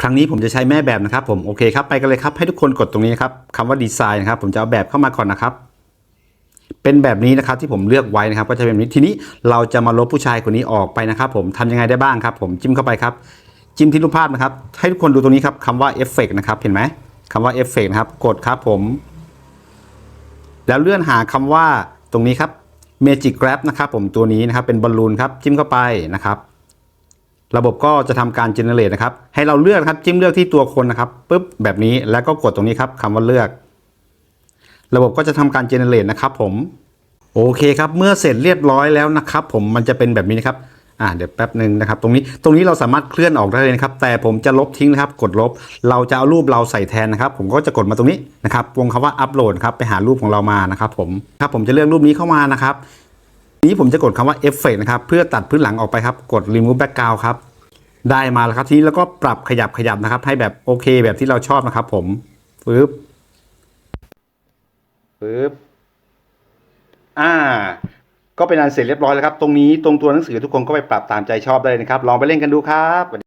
ครั้งนี้ผมจะใช้แม่แบบนะครับผมโอเคครับไปกันเลยครับให้ทุกคนกดตรงนี้นะครับคำว่าดีไซน์นะครับผมจะเอาแบบเข้ามาก่อนนะครับ เป็นแบบนี้นะครับที่ผมเลือกไว้นะครับก็จะเป็นแบบนี้ทีนี้เราจะมาลบผู้ชายคนนี้ออกไปนะครับ ผมทำยังไงได้บ้างครับ ผมจิ้มเข้าไปครับ จิ้มที่รูปภาพนะครับ ให้ทุกคนดูตรงนี้ครับคำว่าเอฟเฟกนะครับเห็นไหมคำว่าเอฟเฟกนะครับกดครับผม แล้วเลื่อนหาคำว่าตรงนี้ครับ Magic Grab นะครับผมตัวนี้นะครับเป็นบอลลูนครับจิ้มเข้าไปนะครับ ระบบก็จะทำการเจเนเรตนะครับ ให้เราเลือกครับจิ้มเลือกที่ตัวคนนะครับปุ๊บแบบนี้แล้วก็กดตรงนี้ครับคำว่าเลือก ระบบก็จะทำการเจเนเรตนะครับผมโอเคครับเมื่อเสร็จเรียบร้อยแล้วนะครับ ผมมันจะเป็นแบบนี้นะครับอ่าเดี๋ยวแป๊บหนึ่งนะครับ ตรงนี้ตรงนี้เราสามารถเคลื่อนออกได้เลยนะครับ แต่ผมจะลบทิ้งนะครับ กดลบ เราจะเอารูปเราใส่แทนนะครับ ผมก็จะกดมาตรงนี้นะครับวงคำว่าอัปโหลดครับไปหารูปของเรามานะครับ ผมครับผมจะเลือกรูปนี้เข้ามานะครับ นี้ผมจะกดคำว่าเอฟเฟกนะครับ เพื่อตัดพื้นหลังออกไปครับ กด remove background ครับ ได้มาแล้วครับทีนี้แล้วก็ปรับขยับขยับนะครับ ให้แบบโอเคแบบที่เราชอบนะครับผมปึ๊บปึ๊บอ่า ก็เป็นอันเสร็จเรียบร้อยแล้วครับ ตรงนี้ตรงตัวหนังสือทุกคนก็ไปปรับตามใจชอบได้นะครับ ลองไปเล่นกันดูครับ